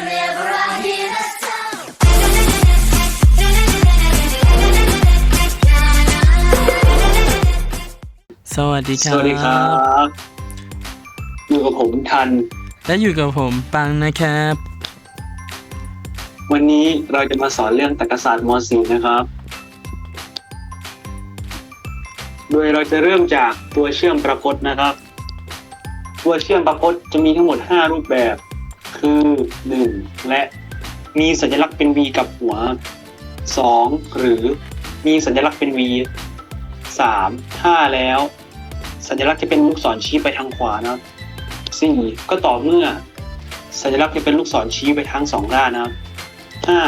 สวัสดีคสรับวัสดีครับอยู่กับผมทัน และอยู่กับผมปังนะครับ วันนี้เราจะมาสอนเรื่องตรรกศาสตร์ม .4 นะครับ โดยเราจะเริ่มจากตัวเชื่อมประพจน์นะครับ ตัวเชื่อมประพจน์จะมีทั้งหมด 5 รูปแบบ คือ 1. และมีสัญลักษณ์เป็น V กับหัว 2. หรือมีสัญลักษณ์เป็น V 3. ถ้าแล้ว สัญลักษณ์จะเป็นลูกศรชี้ไปทางขวานะครับ 4. ก็ต่อเมื่อ สัญลักษณ์จะเป็นลูกศรชี้ไปทั้งสองด้านนะครับห้า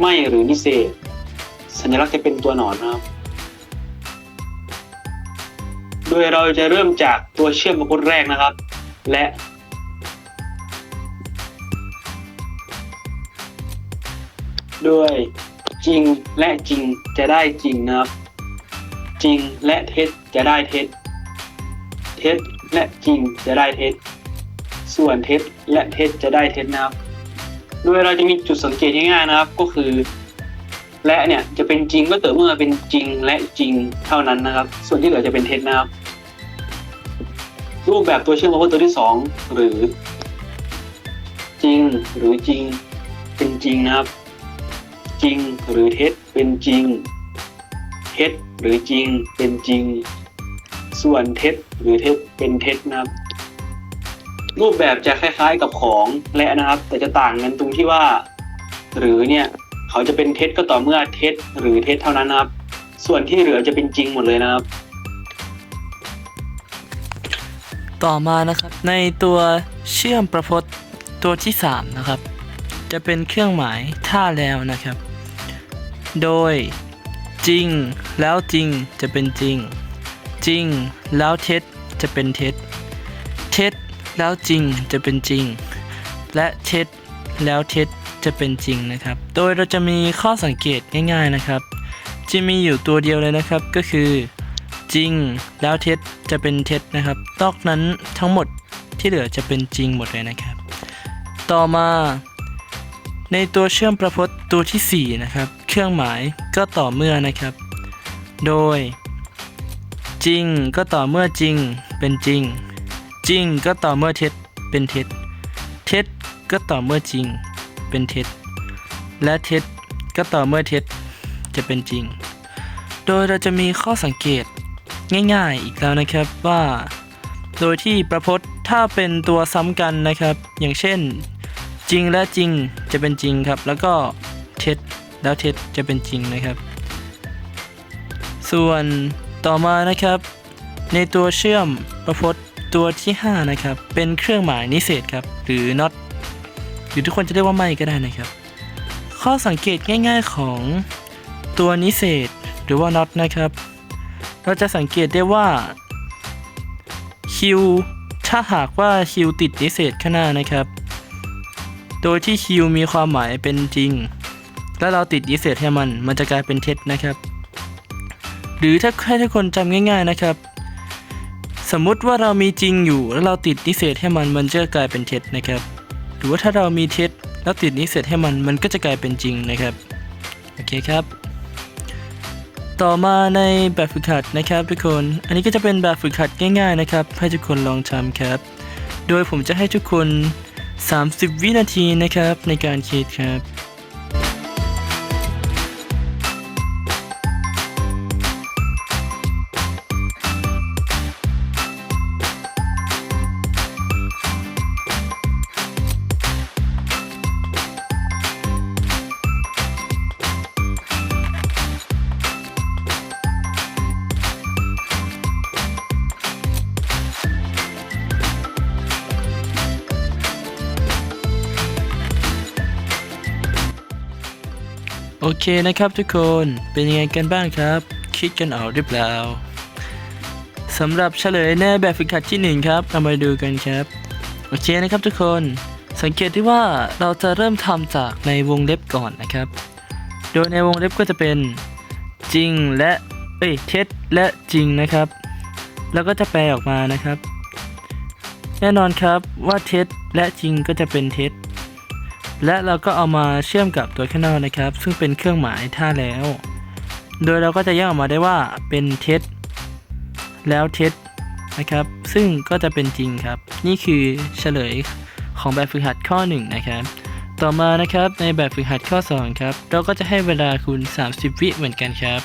ไม่หรือนิเศษ สัญลักษณ์จะเป็นตัวหนอนนะครับ โดยเราจะเริ่มจากตัวเชื่อมประพจน์แรกนะครับ และ โดยจริงและจริงจะได้จริงนะครับ จริงและเท็จจะได้เท็จ เท็จและจริงจะได้เท็จ ส่วนเท็จและเท็จจะได้เท็จนะครับ โดยเราจะมีจุดสังเกตง่ายๆนะครับก็คือ และเนี่ยจะเป็นจริงก็ต่อเมื่อเป็นจริงและจริงเท่านั้นนะครับ ส่วนที่เหลือจะเป็นเท็จนะครับ รูปแบบตัวเชื่อมประพจน์ตัวที่สองหรือ จริงหรือจริงเป็นจริงนะครับ จริงหรือเท็จเป็นจริงเท็จหรือจริงเป็นจริง ส่วนเท็จหรือเท็จเป็นเท็จนะครับ รูปแบบจะคล้ายๆกับของและนะครับ แต่จะต่างกันตรงที่ว่า หรือเนี่ยเขาจะเป็นเท็จก็ต่อเมื่อเท็จหรือเท็จเท่านั้นนะครับ ส่วนที่เหลือจะเป็นจริงหมดเลยนะครับ ต่อมานะครับในตัวเชื่อมประพจน์ตัวที่ 3 นะครับ จะเป็นเครื่องหมายท่าแล้วนะครับ โดย จริง แล้วจริงจะเป็นจริง จริง แล้วเท็จจะเป็นเท็จ เท็จแล้วจริงจะเป็นจริง และเท็จแล้วเท็จจะเป็นจริงนะครับ โดยเราจะมีข้อสังเกตง่ายๆนะครับ จะมีอยู่ตัวเดียวเลยนะครับก็คือ จริงแล้วเท็จจะเป็นเท็จนะครับนอกนั้นทั้งหมดที่เหลือจะเป็นจริงหมดเลยนะครับ ต่อมา ในตัวเชื่อมประพจน์ตัวทีสี่ 4 นะครับ เครื่องหมายก็ต่อเมื่อนะครับ โดย จริงก็ต่อเมื่อจริงเป็นจริง จริงก็ต่อเมื่อเท็จเป็นเท็จ เท็จก็ต่อเมื่อจริงเป็นเท็จ และเท็จก็ต่อเมื่อเท็จจะเป็นจริง โดยเราจะมีข้อสังเกตง่ายๆอีกแล้วนะครับว่า โดยที่ประพจน์ถ้าเป็นตัวซ้ำกันนะครับ อย่างเช่น จริงและจริงจะเป็นจริงครับ แล้วก็เท็จแล้วเท็จจะเป็นจริงนะครับ ส่วนต่อมานะครับ ในตัวเชื่อมประพจน์ตัวที่ 5 นะครับ เป็นเครื่องหมายนิเศษครับ หรือ not หรือทุกคนจะเรียกว่าไม่ก็ได้นะครับ ข้อสังเกตง่าย ๆของตัวนิเศษหรือว่า not นะครับ เราจะสังเกตได้ว่า q ถ้าหากว่า q ติดนิเศษข้างหน้านะครับ โดยที่ q มีความหมายเป็นจริง แล้วเราติดนิเศษให้มัน มันจะกลายเป็นเท็จนะครับ หรือถ้าให้ทุกคนจำง่าย ๆนะครับ สมมุติว่าเรามีจริงอยู่ แล้วเราติดนิเศษให้มัน มันจะกลายเป็นเท็จนะครับ หรือว่าถ้าเรามีเท็จแล้วติดนิเศษให้มัน มันก็จะกลายเป็นจริงนะครับ โอเคครับ ต่อมาในแบบฝึกหัดนะครับทุกคน อันนี้ก็จะเป็นแบบฝึกหัดง่าย ๆนะครับ ให้ทุกคนลองทำครับ โดยผมจะให้ทุกคน 30 วินาทีนะครับในการคิดครับ โอเคนะครับทุกคนเป็นยังไงกันบ้างครับ คิดกันออกหรือเปล่าสำหรับเฉลยในแบบฝึกหัดที่หนึ่งครับเรามาดูกันครับ โอเคนะครับทุกคนสังเกตที่ว่าเราจะเริ่มทำจากในวงเล็บก่อนนะครับ โดยในวงเล็บก็จะเป็นจริงและเอ้ยเท็จและจริงนะครับ แล้วก็จะแปลออกมานะครับ แน่นอนครับว่าเท็จและจริงก็จะเป็นเท็จ และเราก็เอามาเชื่อมกับตัวข้างนอกนะครับ ซึ่งเป็นเครื่องหมายท่าแล้ว โดยเราก็จะแยกออกมาได้ว่าเป็นเท็จแล้วเท็จนะครับ ซึ่งก็จะเป็นจริงครับ นี่คือเฉลยของแบบฝึกหัดข้อ 1 นะครับ ต่อมานะครับในแบบฝึกหัดข้อ 2 ครับ เราก็จะให้เวลาคุณ 30 วิเหมือนกันครับ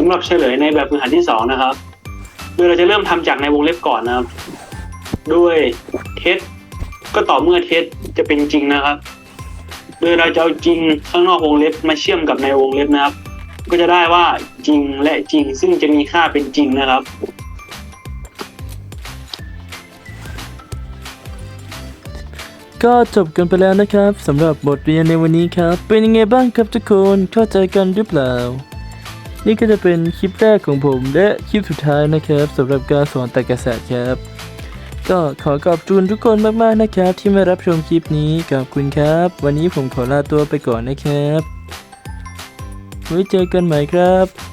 สำหรับเฉลยในแบบฝึกหัดที่สองนะครับ โดยเราจะเริ่มทำจากในวงเล็บก่อนนะครับ ด้วยเท็จก็ต่อเมื่อเท็จจะเป็นจริงนะครับ โดยเราจะเอาจริงข้างนอกวงเล็บมาเชื่อมกับในวงเล็บนะครับ ก็จะได้ว่าจริงและจริง ซึ่งจะมีค่าเป็นจริงนะครับก็จบกันไปแล้วนะครับสำหรับบทเรียนในวันนี้ครับ เป็นยังไงบ้างครับทุกคนเข้าใจกันหรือเปล่า นี่ก็จะเป็นคลิปแรกของผมและคลิปสุดท้ายนะครับสำหรับการสอนตรรกศาสตร์ครับ ก็ขอขอบคุณทุกคนมากๆนะครับ ที่มารับชมคลิปนี้ขอบคุณครับ วันนี้ผมขอลาตัวไปก่อนนะครับไว้เจอกันใหม่ครับ